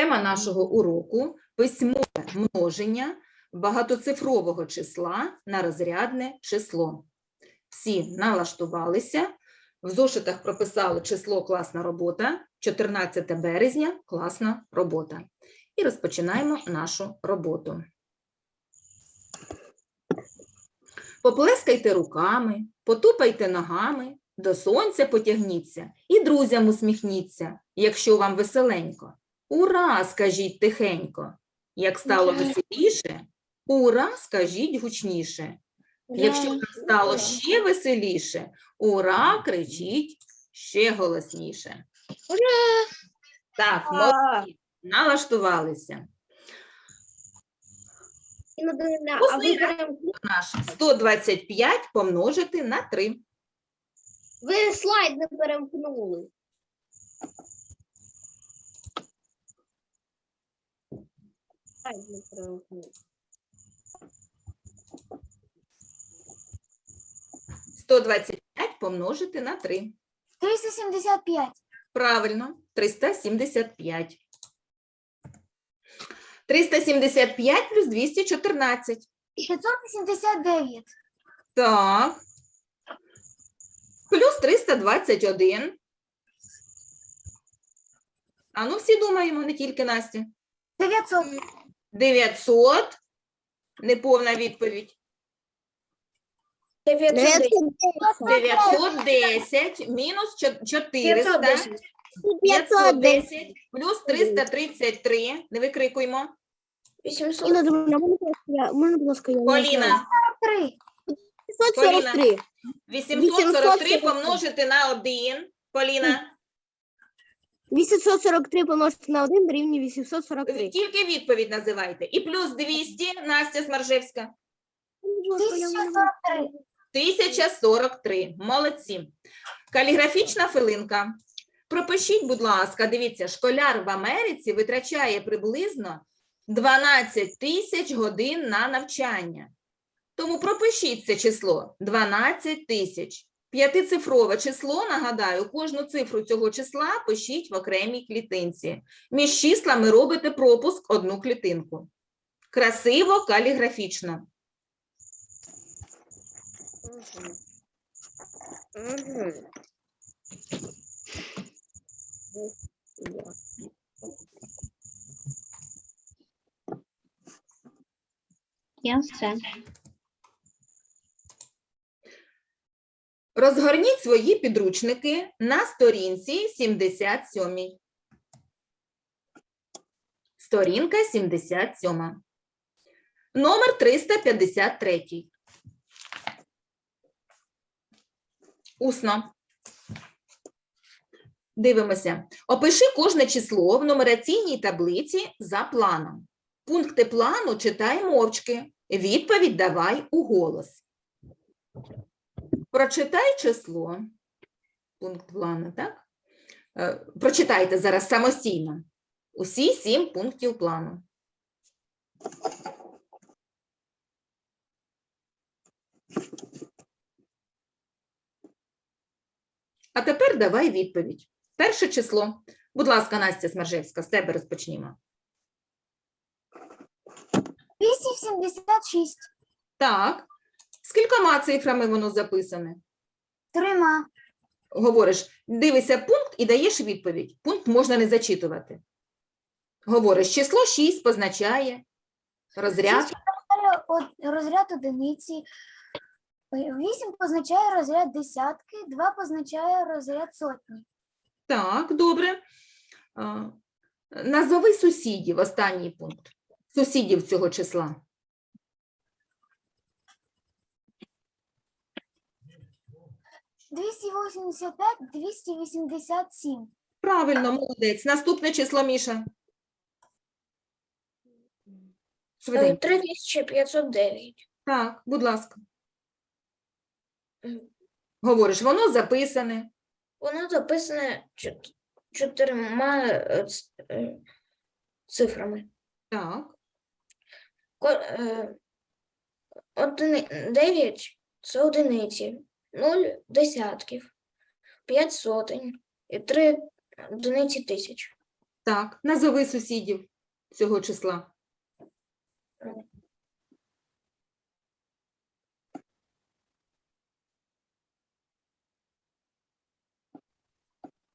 Тема нашого уроку письмове множення багатоцифрового числа на розрядне число. Всі налаштувалися. В зошитах прописали число класна робота, 14 березня класна робота. І розпочинаємо нашу роботу. Поплескайте руками, потупайте ногами, до сонця потягніться і друзям усміхніться, якщо вам веселенько. Ура, скажіть тихенько. Як стало веселіше, ура, скажіть гучніше. Якщо вам стало ще веселіше, ура, кричіть ще голосніше. Ура! Так, молодці, налаштувалися. Перем- Наш 125 помножити на 3. ви слайд не перемкнули. Слайд не перемкнули. 125 помножити на 3. 375. Правильно, 375. 375 плюс 214. 589. Так. Плюс 321. А ну всі думаємо, не тільки Настя. 900. 900. Неповна відповідь. 910 мінус чо- 400. 510 плюс 333. Не викрикуємо. 800. Інна можна, будь ласка, я-. Поліна, 3. 543. 843 помножити на 1. Поліна, 843 помножити на 1 дорівнює 843. тільки відповідь називайте. І плюс 200, Настя Смаржевська. 1043. 1043. Молодці. Каліграфічна хвилинка. Пропишіть, будь ласка, дивіться, школяр в Америці витрачає приблизно 12 тисяч годин на навчання. Тому пропишіть це число 12 тисяч. П'ятицифрове число, нагадаю, кожну цифру цього числа пишіть в окремій клітинці. Між числами робите пропуск одну клітинку. Красиво, каліграфічно. Я все. Розгорніть свої підручники на сторінці 77. Сторінка 77. Номер 353. Усно. Дивимося. Опиши кожне число в нумераційній таблиці за планом. Пункти плану читай мовчки. Відповідь давай у голос. Прочитай число. Пункт плану, так? Е, Прочитайте зараз самостійно. Усі сім пунктів плану. А тепер давай відповідь. Перше число. Будь ласка, Настя Смержевська, з тебе розпочнімо. 276. Так. З кількома цифрами воно записане? Трима. говориш, дивишся пункт і даєш відповідь. Пункт можна не зачитувати. Говориш, число 6 позначає розряд. Розряд одиниці. 8 позначає розряд десятки, 2 позначає розряд сотні. Так, добре. А, Назови сусідів, останній пункт. Сусідів цього числа. – 285, 287. Правильно, молодець. Наступне число, Міша. Швиденько. 3509. Так, будь ласка. Говориш, воно записане. Воно записане чот- чотирма е, ц- е, цифрами. Так, Ко- е, одини- це одиниці, нуль десятків, п'ять сотень і три одиниці тисяч. Так, назови сусідів цього числа.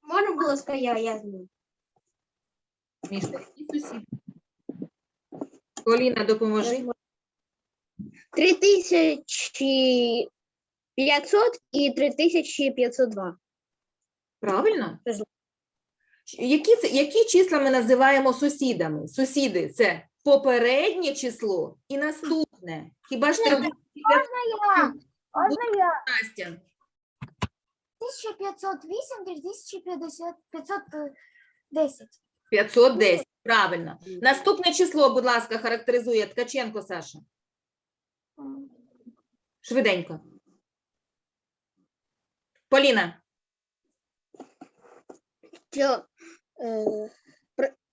Можна, будь ласка, я, знаю. Міша, які сусіди? Поліна, допоможи. 3500 і 3502. Правильно? Які, це- які числа ми називаємо сусідами? Сусіди це попереднє число і наступне. Хіба ж ти Я, можна я? Настя? 1508, 3500, 510. 510. Правильно. Наступне число, будь ласка, характеризує Ткаченко Саша. Швиденько. Поліна. Що, е,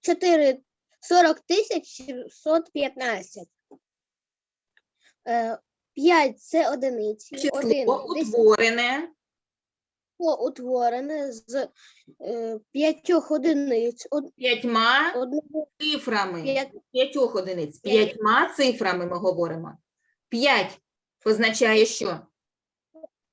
4 40 тисяч 715. Е, 5 це одиниці. Число 1 утворене. утворене з е, 5 одиниць. Од, П'ятьма одного, цифрами. п'ять, П'ятьох одиниць. П'ятьма цифрами ми говоримо. П'ять позначає що?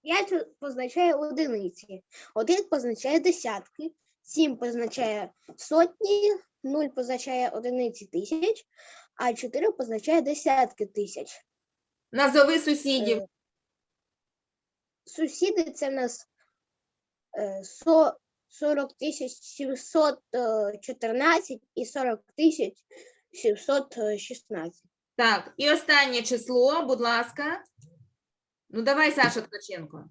5 позначає одиниці. 1 позначає десятки. 7 позначає сотні. 0 позначає одиниці тисяч. А 4 позначає десятки тисяч. Назови сусідів. Е, Сусіди це в нас е, 40 тисяч 714 і 40 тисяч 716. Так, і останнє число, будь ласка. Ну, давай, Саша Ткаченко.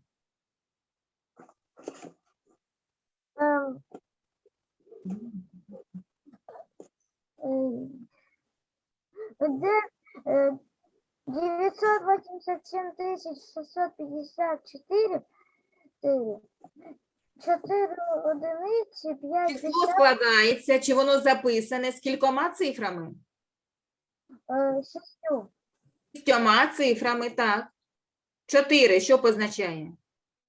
ем, ем, Де е, 987 тисяч 654, 4 одиниці, 5 Число складається, чи воно записане з кількома цифрами? е, шістю. З цифрами, так. Чотири, що позначає?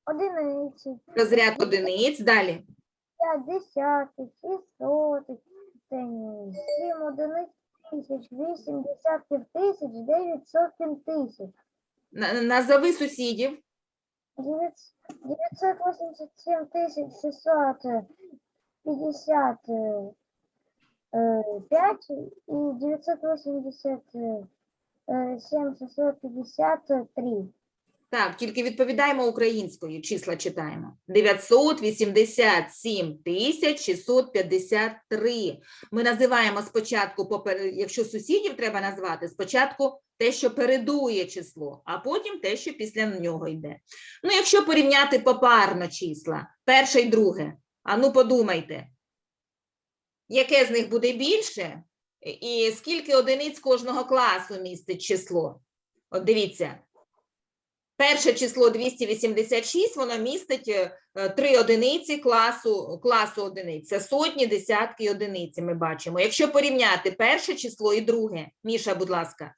Одиниці, Розряд одиниць, далі. п'ять десятих, шість сотих, це ні, сім одиниць тисяч, вісім десятків тисяч, дев'ять сотень тисяч. На- Назови сусідів. Девять- 987 тысяч 655 и 987 653. Так, тільки відповідаємо українською, числа читаємо. 987 тисяч 653. Ми називаємо спочатку, якщо сусідів треба назвати, спочатку те, що передує число, а потім те, що після нього йде. Ну, якщо порівняти попарно числа, перше і друге, а ну подумайте, яке з них буде більше, і скільки одиниць кожного класу містить число? От дивіться, Перше число 286, воно містить е, е, три одиниці класу, класу одиниць. Це сотні, десятки і одиниці ми бачимо. Якщо порівняти перше число і друге, Міша, будь ласка,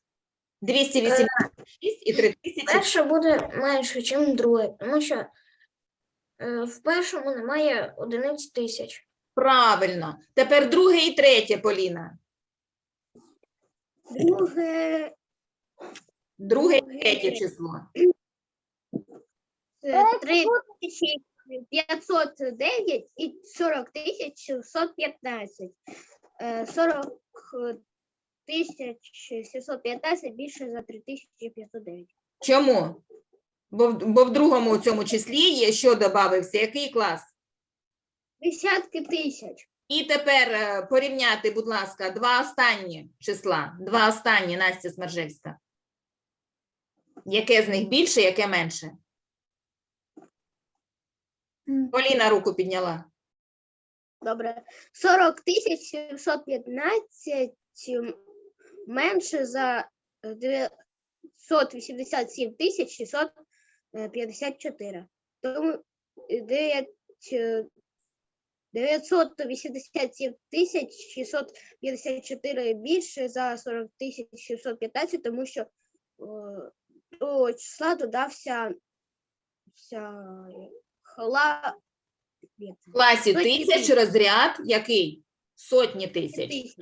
286 і 3000. Перше буде менше, ніж друге, тому що е, в першому немає одиниць тисяч. Правильно. Тепер друге і третє, Поліна. Друге Друге і третє число. Це 3509 і 40 тисяч 615. Е, 40 тисяч 615 більше за 3509. Чому? Бо, в- бо в другому цьому числі є, що додався, який клас? Десятки тисяч. І тепер е, порівняти, будь ласка, два останні числа. Два останні, Настя Смержевська. Яке з них більше, яке менше? Поліна руку підняла. Добре. 40 тисяч 715 менше за е, 987 тисяч 654. Тому е, 9, е, 987 тисяч 654 більше за 40 тисяч 615, тому що е, до числа додався вся хла. В класі Сотні тисяч тисяч. розряд який? Сотні тисяч.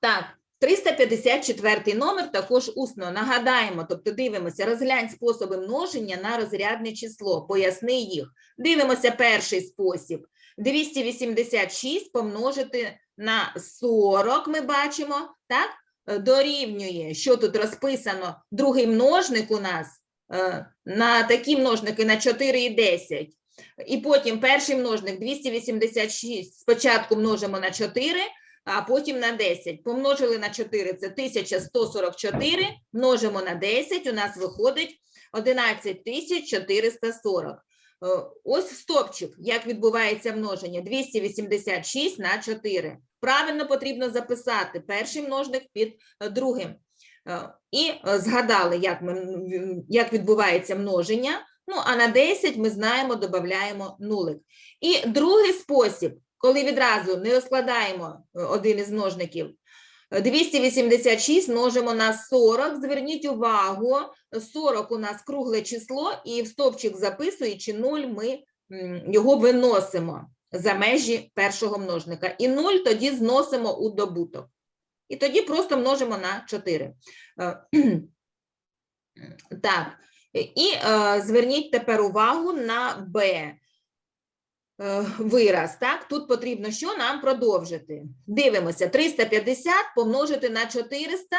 Так, 354 номер також усно. Нагадаємо, тобто дивимося, розглянь способи множення на розрядне число, поясни їх. Дивимося перший спосіб. 286 помножити на 40, ми бачимо, так? Дорівнює, що тут розписано, другий множник у нас е, на такі множники на 4 і 10. І потім перший множник 286 спочатку множимо на 4, а потім на 10. Помножили на 4 це 1144, множимо на 10, у нас виходить 11440. Е, Ось стопчик, як відбувається множення. 286 на 4. Правильно потрібно записати перший множник під е, другим. Е, І згадали, як, ми, як відбувається множення. Ну, а на 10 ми знаємо, додаємо нулик. І другий спосіб, коли відразу не розкладаємо е, один із множників, е, 286 множимо на 40. Зверніть увагу, 40 у нас кругле число, і в стовпчик записуючи 0, ми його виносимо за межі першого множника. І 0 тоді зносимо у добуток. І тоді просто множимо на 4. Е, Так, і е, зверніть тепер увагу на Б е, вираз. Так, тут потрібно що нам продовжити. Дивимося, 350 помножити на 400,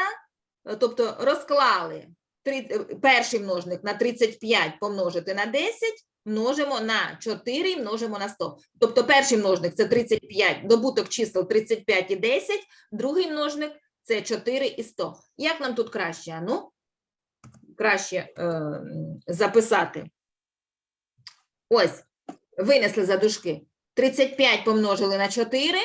е, тобто розклали три- е, перший множник на 35 помножити на 10, множимо на 4 і множимо на 100. Тобто перший множник це 35, добуток чисел 35 і 10, другий множник це 4 і 100. Як нам тут краще? Ну, краще е, записати. Ось, винесли за дужки. 35 помножили на 4, е,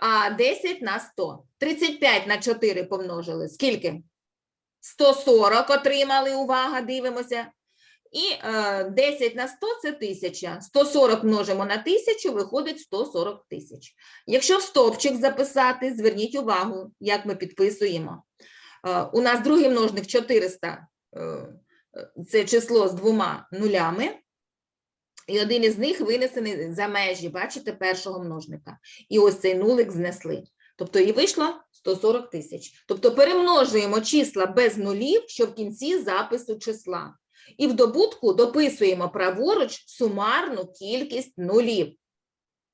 а 10 на 100. 35 на 4 помножили. Скільки? 140 отримали, увага, дивимося. І е, 10 на 100 – це 1000. 140 множимо на 1000, виходить 140 тисяч. Якщо в стовпчик записати, зверніть увагу, як ми підписуємо. Е, У нас другий множник 400 е, це число з двома нулями, і один із них винесений за межі, бачите, першого множника. І ось цей нулик знесли. Тобто і вийшло 140 тисяч. Тобто перемножуємо числа без нулів, що в кінці запису числа. І в добутку дописуємо праворуч сумарну кількість нулів.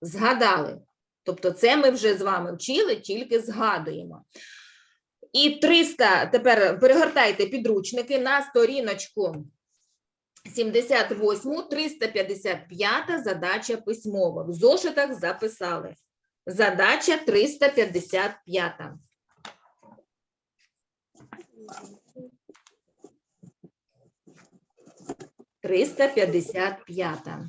Згадали. Тобто це ми вже з вами вчили, тільки згадуємо. І 300, тепер перегортайте підручники на сторіночку 78, 355 задача письмова. В зошитах записали. Задача 355. Триста п'ятдесят п'ята.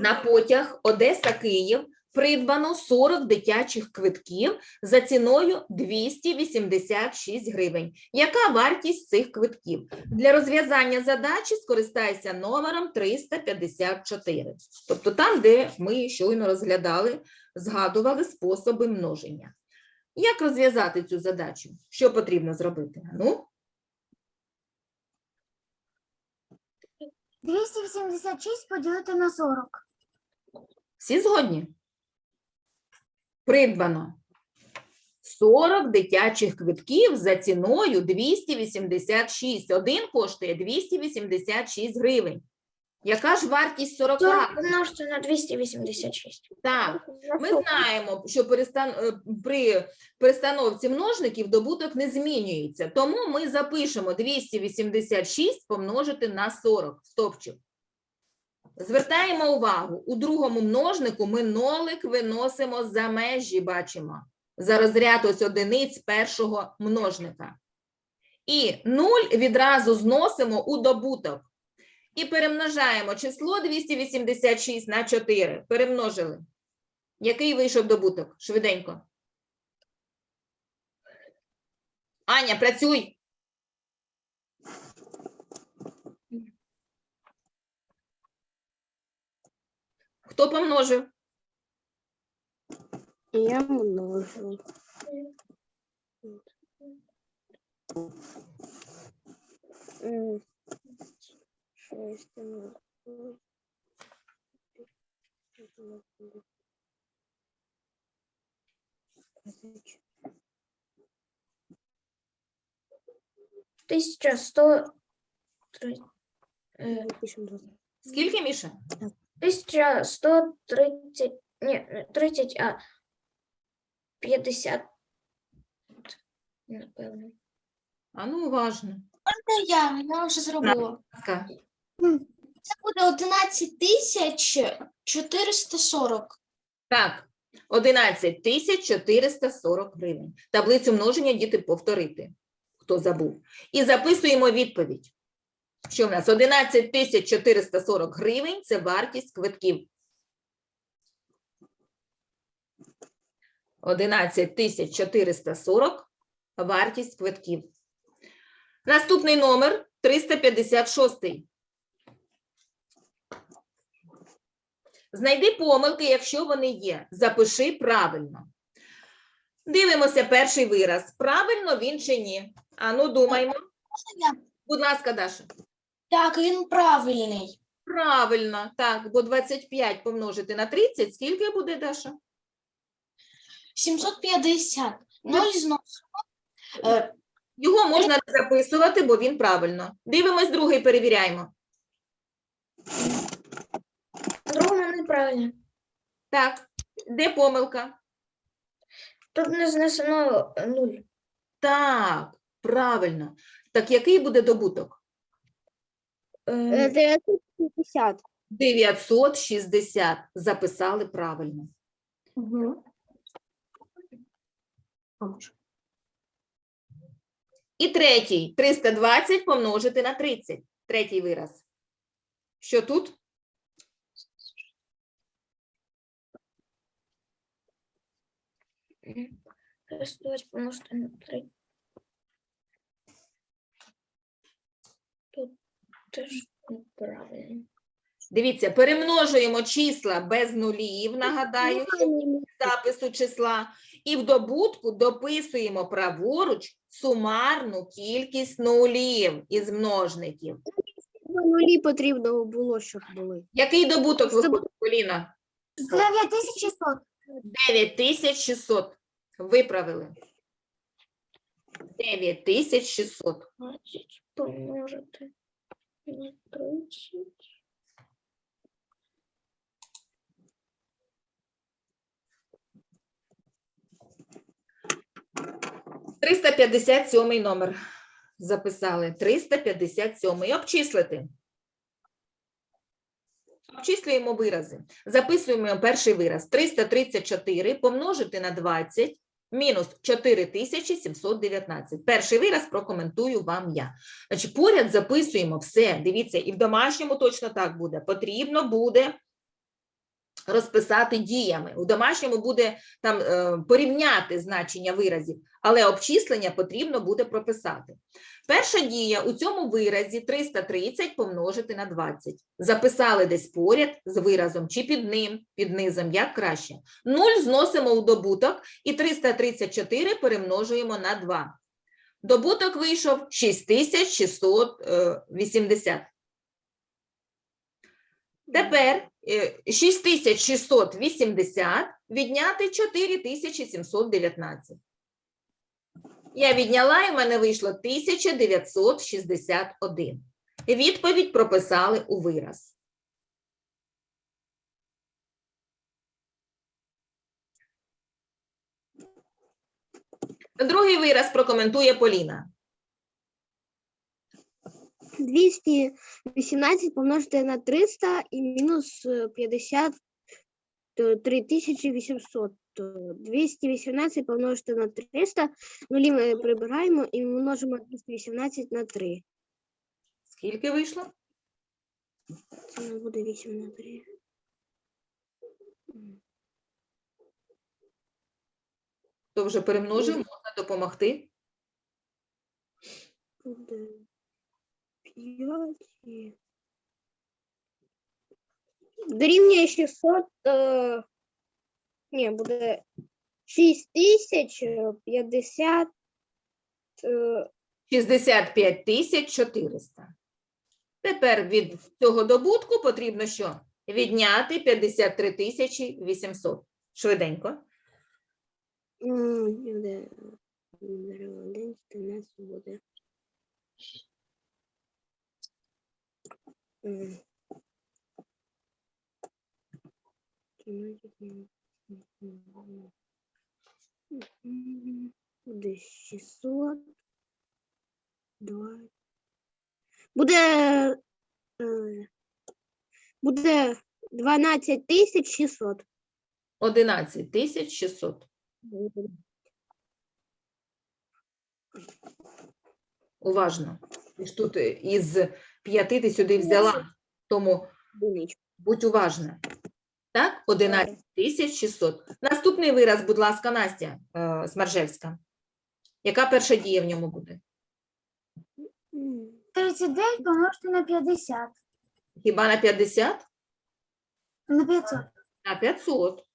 На потяг Одеса-Київ придбано 40 дитячих квитків за ціною 286 гривень. Яка вартість цих квитків? Для розв'язання задачі скористайся номером 354. Тобто там, де ми щойно розглядали, згадували способи множення. Як розв'язати цю задачу? Що потрібно зробити? Ну, 286 поділити на 40. Всі згодні? Придбано 40 дитячих квитків за ціною 286. Один коштує 286 гривень. Яка ж вартість 40? 40 помножити на 286. Так, ми знаємо, що перестан... е, при перестановці множників добуток не змінюється. Тому ми запишемо 286 помножити на 40 стопчик. Звертаємо увагу, у другому множнику ми нолик виносимо за межі, бачимо, за розряд ось одиниць першого множника. І 0 відразу зносимо у добуток. І перемножаємо число 286 на 4. Перемножили. Який вийшов добуток? Швиденько. Аня, працюй. Хто помножив? Я множу. Шесть. Тисяча сто. Э, Сколько, Миша? Так. 1130, ні, 30, а 50, напевно. А ну уважно. Це я, я вже зробила. Ласка. Це буде 11 тисяч 440. Так, 11 гривень. Таблицю множення діти повторити, хто забув. І записуємо відповідь. Що в нас? 11 тисяч 440 гривень – це вартість квитків. 11 тисяч 440 – вартість квитків. Наступний номер 356. Знайди помилки, якщо вони є. Запиши правильно. Дивимося перший вираз. Правильно він чи ні? Ану, думаймо. я? Будь ласка, Даша. Так, він правильний. Правильно, так, бо 25 помножити на 30, скільки буде, Даша? 750. Ноль зносимо. Е, Його можна не записувати, бо він правильно. Дивимось другий, перевіряємо. А неправильно. Так, де помилка? Тут не знесено нуль. Так, правильно. Так який буде добуток? Ем, е, 960. 960. Записали правильно. Угу. І третій 320 помножити на 30. Третій вираз. Що тут? Помножити на 30. Теж неправильно. Дивіться, перемножуємо числа без нулів, нагадаю, запису числа, і в добутку дописуємо праворуч сумарну кількість нулів із множників. Нулі потрібно було, щоб були. Який добуток виходить, Поліна? 9600. 9600. Виправили. 9600. 20 помножити на 30. – 357 номер записали. 357. Обчислити. Обчислюємо вирази. Записуємо перший вираз. 334 помножити на 20 мінус 4719. Перший вираз прокоментую вам я. Значить, поряд записуємо все. Дивіться, і в домашньому точно так буде. Потрібно буде розписати діями. У домашньому буде там е, порівняти значення виразів, але обчислення потрібно буде прописати. Перша дія у цьому виразі 330 помножити на 20. Записали десь поряд з виразом чи під ним, під низом, як краще. 0 зносимо у добуток і 334 перемножуємо на 2. Добуток вийшов 6680. Тепер е, 6680 відняти 4719. Я відняла, і в мене вийшло 1961. Відповідь прописали у вираз. Другий вираз прокоментує Поліна. 218 помножити на 300 і мінус е, 50 то 3800. То 218 помножити на 300, нулі ми прибираємо і множимо 218 на 3. Скільки вийшло? Це у нас буде 8 на 3. То вже перемножив, можна допомогти. Буде 5. і- Дорівнює 600. Е... Ні, буде 6050. Е... 65 тисяч 400. Тепер від цього добутку потрібно що? відняти 53 тисячі 800. Швиденько. М, буде, беремо один, 14 буде. М. 13, м, м, Буде 600. Два. Буде, е, буде 12 тисяч 600. 11 тисяч 600. Уважно. Ж тут із 5 ти сюди взяла, тому будь уважна. Так, 11 тисяч 600. Наступний вираз, будь ласка, Настя е, Смаржевська. Яка перша дія в ньому буде? М. 39 помножити на 50. Хіба на 50? На 500. На 500.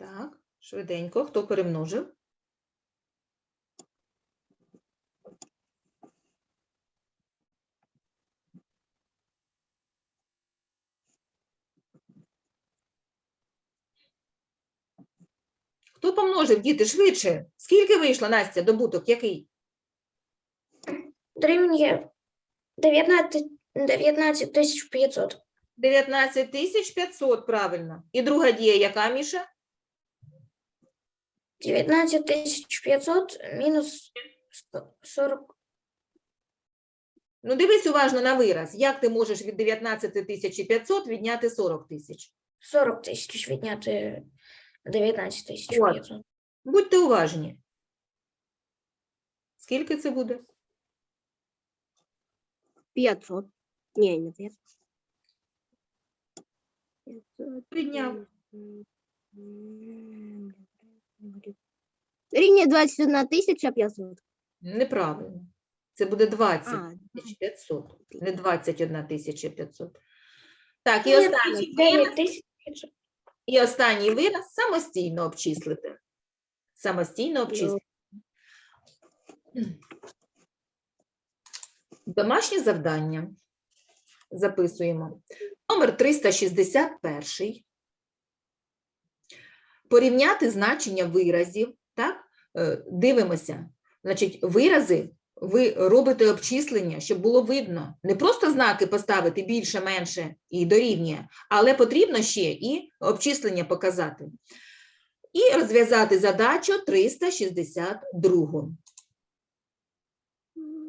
Так, швиденько. Хто перемножив? Хто помножив, діти, швидше? Скільки вийшло, Настя, добуток? Який? Дорівнює 19 19 тисяч 500. 19 тисяч 500, правильно. І друга дія яка, Міша? 19 тисяч 500 мінус 40. Ну, дивись уважно на вираз. Як ти можеш від 19 тисяч 500 відняти 40 тисяч? 40 тисяч відняти 19 тисяч От. 500. Будьте уважні. Скільки це буде? 500. Не, не 500. 500. Підняв. Рівня 21 тисяча 500. Неправильно. Це буде 20 А, 500, не 21 тисяча 500. Так, і останній, вираз, 9 тисяч і останній вираз самостійно обчислити. Самостійно обчислити. Домашнє завдання. Записуємо. Номер 361. Порівняти значення виразів. Так? Е, Дивимося. Значить, вирази ви робите обчислення, щоб було видно. Не просто знаки поставити більше, менше і дорівнює, але потрібно ще і обчислення показати. І розв'язати задачу 362.